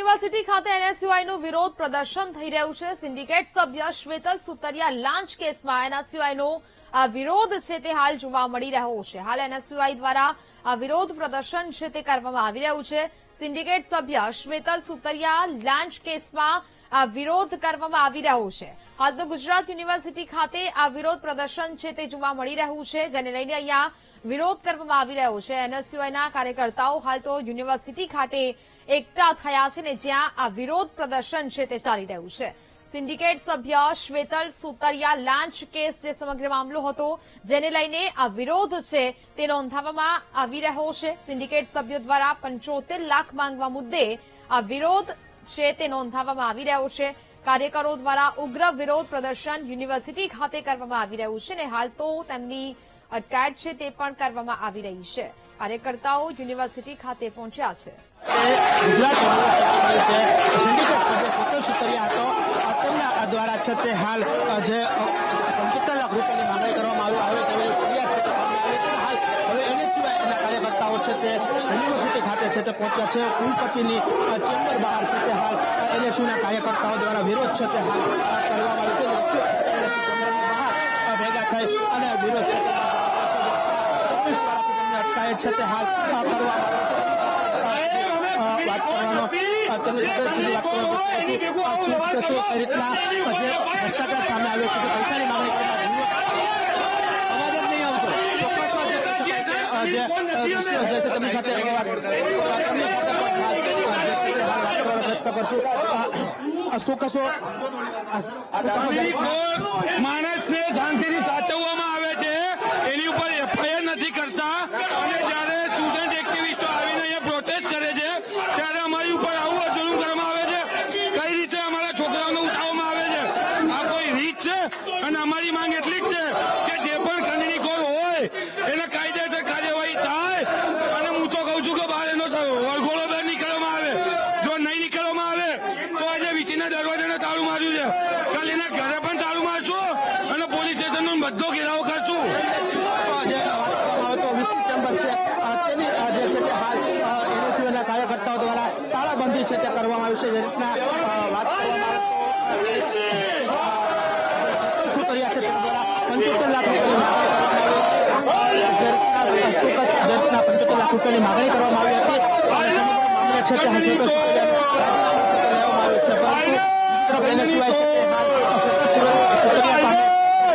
University ખાતે એનએસયુઆઈનું વિરોધ પ્રદર્શન થઈ રહ્યું છે. સિન્ડિકેટ સભ્ય શ્વેતલ સુતરિયા લાંચ કેસમાં એનએસયુઆઈનો વિરોધ છે તે હાલ જોવા મળી રહ્યો છે. હાલ એનએસયુઆઈ દ્વારા વિરોધ પ્રદર્શન છે તે કરવામાં આવી રહ્યું છે. સિન્ડિકેટ સભ્ય શ્વેતલ સુતરિયા લાંચ કેસમાં વિરોધ કરવામાં આવી રહ્યો છે. હાલ તો ગુજરાત યુનિવર્સિટી ખાતે આ વિરોધ પ્રદર્શન છે તે જોવા મળી રહ્યું છે, જેને લઈને અહીંયા વિરોધ કરવામાં આવી રહ્યો છે. એનએસયુઆઈના કાર્યકર્તાઓ હાલ તો યુનિવર્સિટી ખાતે એકઠા થયા છે ને જ્યાં આ વિરોધ પ્રદર્શન છે તે ચાલી રહ્યું છે. સિન્ડિકેટ સભ્ય શ્વેતલ સુતરિયા લાંચ કેસ જે સમગ્ર મામલો હતો, જેને લઈને આ વિરોધ છે તે નોંધાવવામાં આવી રહ્યો છે. સિન્ડિકેટ સભ્યો દ્વારા પંચોતેર લાખ માંગવા મુદ્દે આ વિરોધ છે તે નોંધાવવામાં આવી રહ્યો છે કાર્યકરો દ્વારા ઉગ્ર વિરોધ પ્રદર્શન યુનિવર્સિટી ખાતે કરવામાં આવી રહ્યું છે ને હાલ તો તેમની અટકાયત છે તે પણ કરવામાં આવી રહી છે કાર્યકર્તાઓ યુનિવર્સિટી ખાતે પહોંચ્યા છે દ્વારા છે તે હાલ જે પંચોતેર લાખ રૂપિયાની માંગણી કરવામાં આવી તેવી ફરિયાદ છે હાલ, હવે એને સિવાય એના કાર્યકર્તાઓ છે તે યુનિવર્સિટી ખાતે છે તે પહોંચ્યા છે. કુલપતિની ચેમ્બર બહાર છે તે હાલ એનએસયુના કાર્યકર્તાઓ દ્વારા વિરોધ છે તે હાલ કરવામાં આવ્યો છે. ભેગા થઈ અને વિરોધ છે તે હાલ કરવામાં આવ્યો. વાત કરવાનો સીધી વાત કરવાનો પ્રયત્ન કરું. આ શું કહેશો કઈ રીતના જે ભ્રષ્ટાચાર સામે આવ્યો છે પૈસાની માંગણી કરવામાં અવાજ જ નહીં આવતો. ચોક્કસમાં જે કહી શકાય કે, અ, જે અ, દૃશ્યો જે છે તેમની સાથે વાત અ, તેમની સાથે પણ હાલ, અ, જે છે તે હાલ વાત કરવાનો પ્રયત્ન કરશું. અ, અ, શું કહેશો અ, શું કહેશો? માણસને શાંતિથી સાચવવામાં આવે છે. એની ઉપર એફઆઈઆર નથી કરતા. અને જ્યારે સ્ટુડન્ટ એક્ટિવિસ્ટો આવીને અહીંયા પ્રોટેસ્ટ કરે છે ત્યારે અમારી ઉપર આવું જુલુમ કરવામાં આવે છે કઈ રીતે અમારા છોકરાઓને ઉઠાવવામાં આવે છે આ કોઈ રીત છે અને અમારી માંગ એટલી જ છે કે જે પણ ખંડણીખોર હોય એને કાયદેસર કાર્યવાહી થાય અને હું તો કહું છું કે બહાર એનો વરઘોડો બહાર નીકળવામાં આવે જો નહીં નીકળવામાં આવે તો આજે વીસીના દરવાજાને તાળું માર્યું છે કાલ એના ઘરે પણ તાળું મારશું અને પોલીસ સ્ટેશનનો બધો ઘેરાવ કરશું. કરવામાં આવે તો તે કાર્યકર્તાઓ દ્વારા તાળાબંધી છે તે કરવામાં આવ્યું છે. જે રીતના વાત કરવામાં આવે તો શું કર્યા છે તેના દ્વારા પંચોતેર લાખ રૂપિયાની આવી. પંચોતેર લાખ રૂપિયાની માંગણી કરવામાં આવી હતી. સમગ્ર મામલે છે તે હાલ શ્વેતલ આવ્યું છે. પરંતુ બીજી તરફ NSUI છે તે હાલ શ્વેતલ સુતરિયા સામે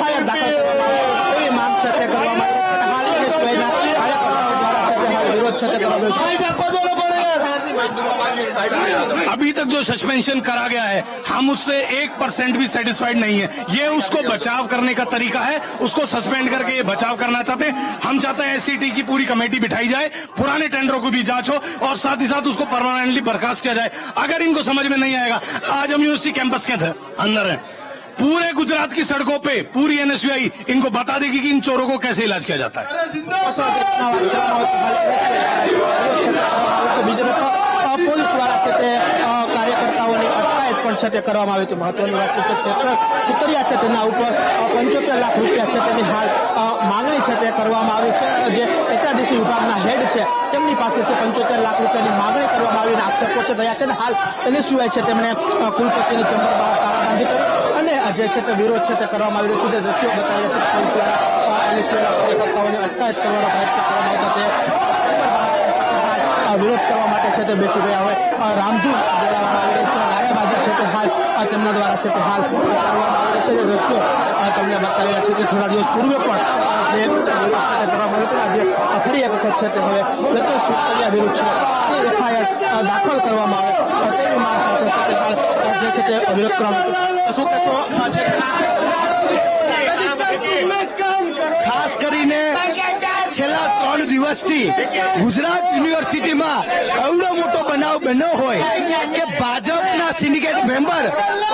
FIR દાખલ કરવામાં આવે એવી માંગ છે તે કરવામાં આવી છે. હાલ NSUI ના કાર્યકર્તાઓ દ્વારા છે તે હાલ વિરોધ છે તે કરવામાં આવ્યો છે अभी तक जो सस्पेंशन करा गया है, हम उससे एक परसेंट भी सेटिस्फाइड नहीं है। ये उसको बचाव करने का तरीका है, उसको सस्पेंड करके ये बचाव करना चाहते हैं। हम चाहते हैं एससीटी की पूरी कमेटी बिठाई जाए, पुराने टेंडरों को भी जाँच हो, और साथ ही साथ उसको परमानेंटली बर्खास्त किया जाए। अगर इनको समझ में नहीं आएगा, आज हम यूनिवर्सिटी कैंपस के अंदर है। पूरे गुजरात की सड़कों पे पूरी एनएसयूआई इनको बता देगी कि इन चोरों को कैसे इलाज किया जाता है બસો જેટલા કરવામાં આવે તો હાલ NSUI કરવામાં આવે તો બીજી તરફ, અ, પોલીસ દ્વારા છે તે અ, કાર્યકર્તાઓની અટકાયત પણ છે તે કરવામાં આવી છે મહત્વની વાત છે કે ક્ષેત્ર સુતરિયા છે તેના ઉપર પંચોતેર લાખ રૂપિયા છે તેની હાલ અ, માંગણી છે તે કરવામાં આવી છે જે એચઆરડીસી વિભાગના હેડ છે તેમની પાસેથી પંચોતેર લાખ રૂપિયાની માંગણી કરવામાં આવીને આક્ષેપો છે થયા છે અને હાલ એનએસયુઆઈ છે તેમણે અ, કુલપતિની ચેમ્બરમાં તાળાબાંધી કરી અને આ જે છે તે વિરોધ છે તે કરવામાં આવી રહ્યો છે. જે દ્રશ્યો બતાવી રહ્યા છે, પોલીસ દ્વારા એનએસયુઆઈના કાર્યકર્તાઓને અટકાયત કરવાનો પ્રયત્ન કરવામાં આવતો તે વિરોધ કરવા માટે છે તે બેસી ગયા હોય. રામધૂન બોલાવવામાં આવી રહ્યું છે નારેબાજી છે તે હાલ આ તેમના દ્વારા છે તે હાલ કરવામાં આવી છે. જે દ્રશ્યો તમને બતાવ્યા છે કે થોડા દિવસ પૂર્વે પણ જે તે કરવામાં આવ્યો આજે ફરી એક વખત છે તે હવે વિરુદ્ધ છે. તે એફઆઈઆર દાખલ કરવામાં આવે. તેવી માંગ તે આ જે છે તે વિરોધ કરવામાં આવ્યો હતો. શું કહેશો ખાસ કરીને છેલ્લા ત્રણ દિવસથી ગુજરાત યુનિવર્સિટીમાં એવડો મોટો બનાવ બન્યો હોય કે ભાજપના સિન્ડિકેટ મેમ્બર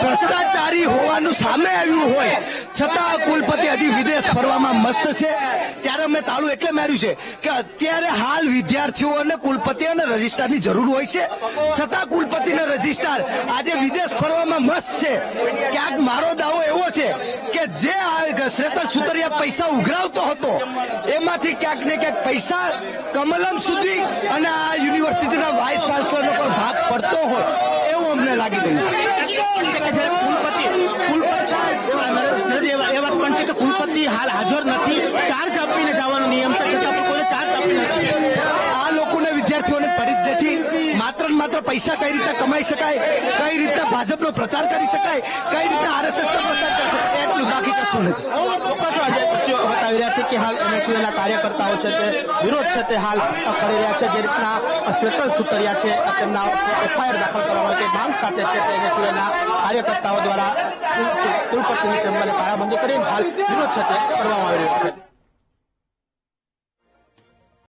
ભ્રષ્ટાચારી હોવાનું સામે આવ્યું હોય. છતાં કુલપતિ હજી વિદેશ ફરવામાં મસ્ત છે. ત્યારે અમે તાળું એટલે માર્યું છે કે અત્યારે હાલ વિદ્યાર્થીઓ અને કુલપતિ અને રજિસ્ટ્રારની જરૂર હોય છે. છતાં કુલપતિ ને રજિસ્ટ્રાર આજે વિદેશ ફરવામાં મસ્ત છે. ક્યાંક મારો દાવો એવો છે કે જે આ શ્રેતલ સુતરિયા પૈસા ઉઘરાવતો હતો, એમાંથી ક્યાંક ને ક્યાંક પૈસા કમલમ સુધી અને આ યુનિવર્સિટીના વાઇસ ચાન્સલરનો પણ ભાગ પડતો હોય લાગી રહ્યું છે કે જ્યારે કુલપતિ કુલપતિ સાહેબ, એવા એ વાત પણ છે હાલ હાજર નથી. ચાર્જ આપીને જવાનો નિયમ છે છતાં ચાર્જ આપી નથી આ લોકોને વિદ્યાર્થીઓને નથી માત્ર ને માત્ર પૈસા કઈ રીતે કમાઈ શકાય કઈ રીતે ભાજપનો પ્રચાર કરી શકાય કઈ રીતે આરએસએસ નો પ્રચાર કરી શકાય એટલું બાકી કશું નથી. બતાવી રહ્યા છે કે હાલ એનએસયુના કાર્યકર્તાઓ છે તે વિરોધ છે તે હાલ કરી રહ્યા છે જે રીતના શ્વેતલ સુતરિયા છે તેમના એફઆઈઆર દાખલ કરવા માટે માંગ સાથે છે તે એનએસયુના કાર્યકર્તાઓ દ્વારા કુલપતિની ચેમ્બરે તાળાબંધી કરીને હાલ વિરોધ છે તે કરવામાં આવી રહ્યો છે.